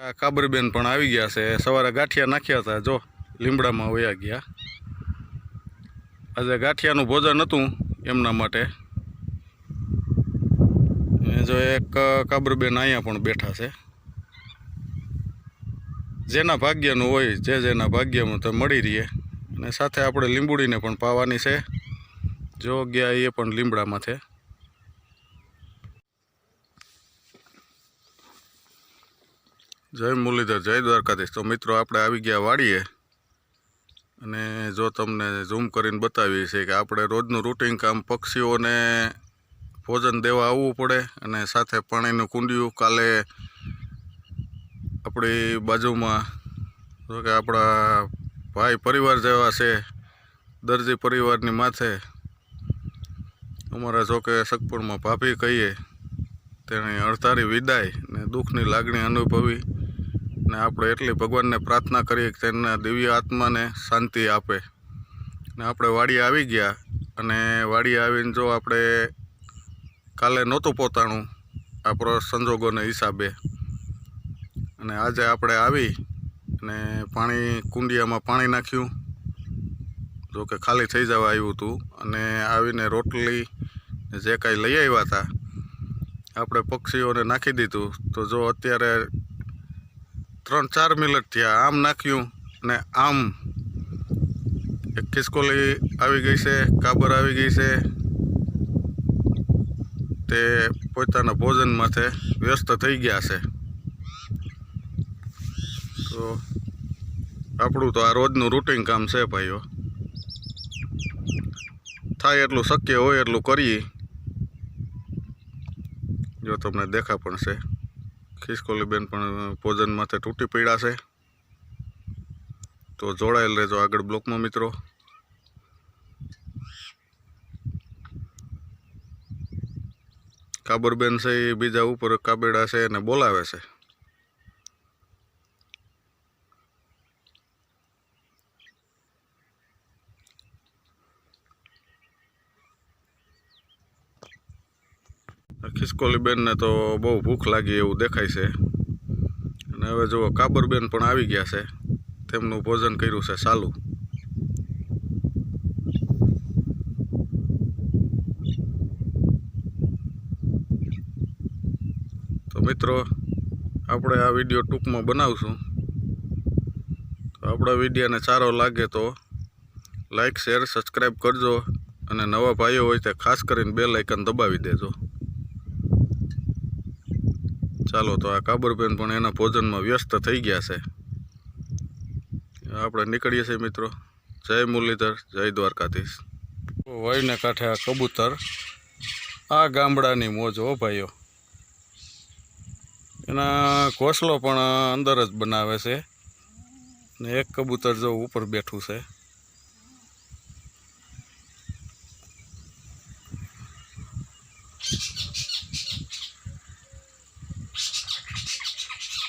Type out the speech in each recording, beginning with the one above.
આ કાબરબેન પણ આવી ગયા છે. સવારે ગાંઠિયા નાખ્યા હતા. જો, લીમડામાં વયા ગયા. આજે ગાંઠિયાનું ભોજન હતું એમના માટે. જો એક કાબરબેન અહીંયા પણ બેઠા છે. જેના ભાગ્યનું હોય, જે જેના ભાગ્યમાં તો મળી રહીએ અને સાથે આપણે લીંબુડીને પણ પાવાની છે. જો ગયા એ પણ લીમડામાં છે. જય મુરલીધર, જય દ્વારકાધીશ. તો મિત્રો, આપણે આવી ગયા વાડીએ. અને જો તમને ઝૂમ કરીને બતાવીએ છીએ કે આપણે રોજનું રૂટિન કામ પક્ષીઓને ભોજન દેવા આવવું પડે અને સાથે પાણીનું કુંડિયું કાલે આપણી બાજુમાં, જો કે આપણા ભાઈ પરિવાર જેવા છે, દરજી પરિવારની માથે. અમારા જો કે સગપણમાં ભાભી કહીએ તેની અડધારી વિદાય ને દુઃખની લાગણી અનુભવી. ને આપણે એટલી ભગવાનને પ્રાર્થના કરીએ કે તેના દિવ્ય આત્માને શાંતિ આપે. ને આપણે વાડી આવી ગયા અને વાડી આવીને જો આપણે કાલે નહોતું પોતાનું આપણો સંજોગોને હિસાબે. અને આજે આપણે આવી અને પાણી કુંડિયામાં પાણી નાખ્યું. જો કે ખાલી થઈ જવા આવ્યું હતું. અને આવીને રોટલી જે કાંઈ લઈ આવ્યા હતા, આપણે પક્ષીઓને નાખી દીધું. તો જો અત્યારે ત્રણ ચાર મિનિટ થયા, આમ નાખ્યું ને આમ. એક ખિસકોલી આવી ગઈ છે, કાબર આવી ગઈ છે. તે પોતાના ભોજન માથે વ્યસ્ત થઈ ગયા છે. તો આપણું તો આ રોજનું રૂટિન કામ છે ભાઈઓ. થાય એટલું શક્ય હોય એટલું કરીએ. જો તમને દેખા પણ છે. ખિસકોલી બેન પણ ભોજન માથે તૂટી પડ્યા છે. તો જોડાયેલ રહેજો આગળ બ્લોકમાં, મિત્રો. કાબરબેન છે એ બીજા ઉપર કાબેડા છે અને બોલાવે છે. ખિસકોલી બેનને તો બહુ ભૂખ લાગી એવું દેખાય છે. અને હવે જુઓ, કાબરબેન પણ આવી ગયા છે. તેમનું ભોજન કર્યું છે સાલું. તો મિત્રો, આપણે આ વીડિયો ટૂંકમાં બનાવશું. તો આપણા વિડીયોને સારો લાગે તો લાઇક શેર સબસ્ક્રાઈબ કરજો. અને નવા ભાઈઓ હોય તે ખાસ કરીને બે લાઇકન દબાવી દેજો. ચાલો, તો આ કાબરબેન પણ એના ભોજનમાં વ્યસ્ત થઈ ગયા છે. આપણે નીકળીએ છીએ મિત્રો. જય મુરલીધર, જય દ્વારકાધીશ. વયને કાંઠે આ કબૂતર, આ ગામડાની મોજ હો ભાઈઓ. એના ઘોસલો પણ અંદર જ બનાવે છે. ને એક કબૂતર જો ઉપર બેઠું છે.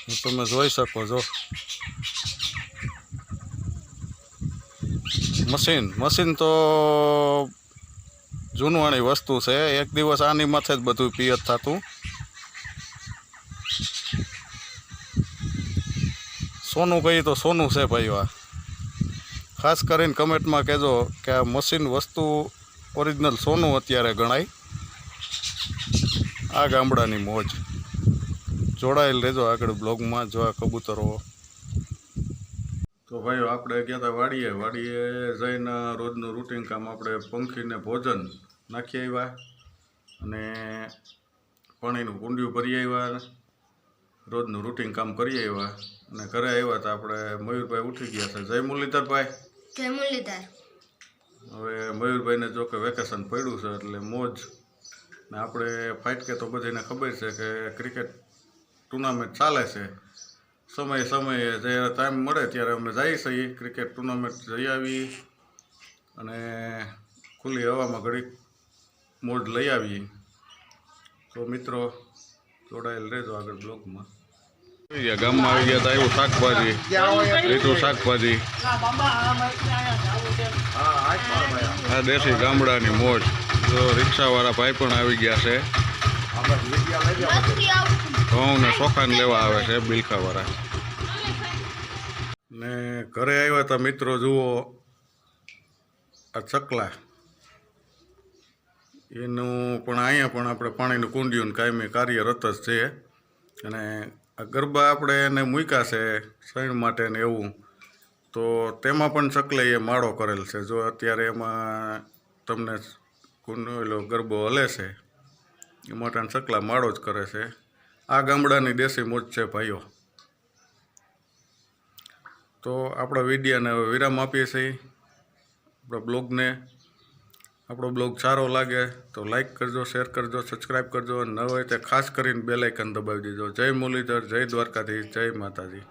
તમે જોઈ શકો છો મશીન મશીન તો જૂનવાણી વસ્તુ છે એક દિવસ આની માથે જ બધું પિયત થતું સોનું કહીએ તો સોનું છે ભાઈ આ ખાસ કરીને કમેન્ટમાં કહેજો કે આ મશીન વસ્તુ ઓરિજિનલ સોનું અત્યારે ગણાય આ ગામડાની મોજ જોડાયેલ રહેજો આગળ બ્લોગમાં જો આ કબૂતરો. તો ભાઈ આપણે ગયા હતા વાડીએ. વાડીએ જઈને રોજનું રૂટિન કામ આપણે પંખીને ભોજન નાખી આવ્યા અને પાણીનું કુંડિયું ભરી આવ્યા રોજનું રૂટિન કામ કરી આવ્યા અને ઘરે આવ્યા તો આપણે મયુરભાઈ ઉઠી ગયા છે. જય મુરલીધરભાઈ. જય મુરલીધર. હવે મયુરભાઈને જો કે વેકેશન પડ્યું છે એટલે મોજ. ને આપણે ફાઇટ કે તો બધાને ખબર છે કે ક્રિકેટ ટુર્નામેન્ટ ચાલે છે. સમયે સમયે જ્યારે ટાઈમ મળે ત્યારે અમે જઈએ છીએ ક્રિકેટ ટુર્નામેન્ટ જઈ આવી અને ખુલ્લી હવામાં ઘડીક મોડ લઈ આવીએ. તો મિત્રો જોડાયેલ રહેજો આગળ બ્લોગમાં. આવી ગયા ગામમાં આવી ગયા હતા એવું શાકભાજી. લીધું શાકભાજી. આ દેશી ગામડાની મોજ. તો રિક્ષાવાળા ભાઈ પણ આવી ગયા છે. નથી આવતું ઘઉં ને ચોખાને લેવા આવે છે, બિલખાવાળા. ને ઘરે આવ્યા હતા મિત્રો, જુઓ, આ ચકલા. એનું પણ અહીંયા પણ આપણે પાણીનું કુંડિયું કાયમી કાર્યરત જ છે. અને આ ગરબા આપણે એને મૂક્યા છે શયણ માટે ને એવું. તો તેમાં પણ ચકલે એ માળો કરેલ છે. જો અત્યારે એમાં તમને કુંડ ગરબો હલે છે, એ માટે ચકલા માળો જ કરે છે. આ ગામડાની દેશી મોજ છે, ભાઈઓ. તો આપણા વિડીયાને હવે વિરામ આપીએ છીએ. આપણા બ્લોગને, આપણો બ્લોગ સારો લાગે તો લાઈક કરજો, શેર કરજો સબસ્ક્રાઈબ કરજો ન હોય તે ખાસ કરીને બેલાઇકન દબાવી દેજો. જય મુરલીધર, જય દ્વારકાધીશ, જય માતાજી.